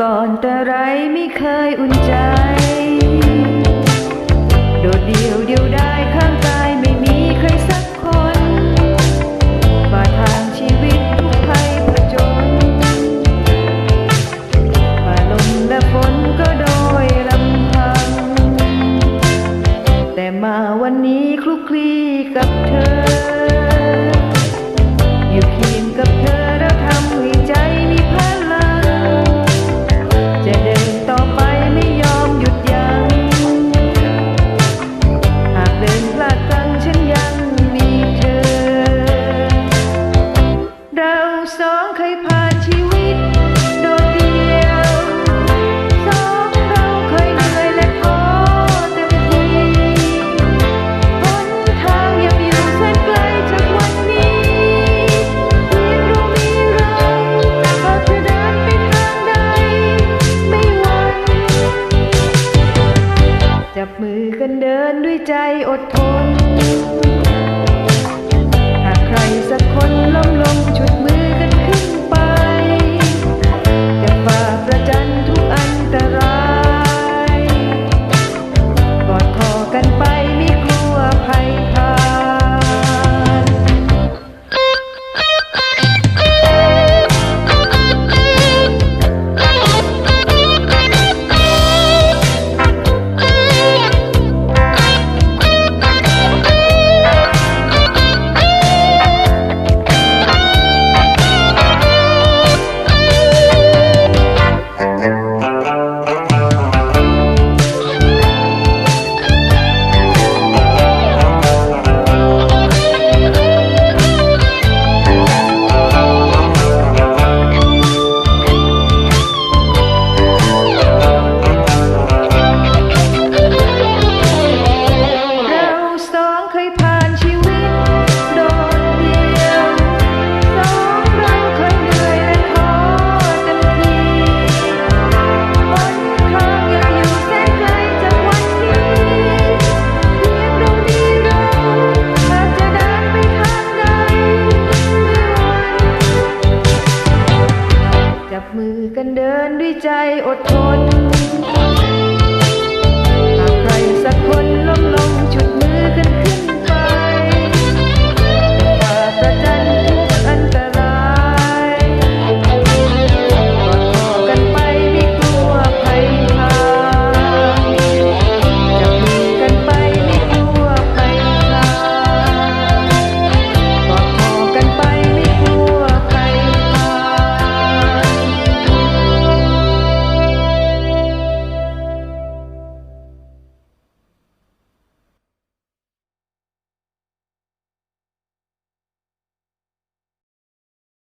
ก่อนแต่ไรไม่เคยอุ่นใจ โดดเดี่ยวเดียวได้ เดินด้วยใจอดทน หากใครสักคนล้มลงชุด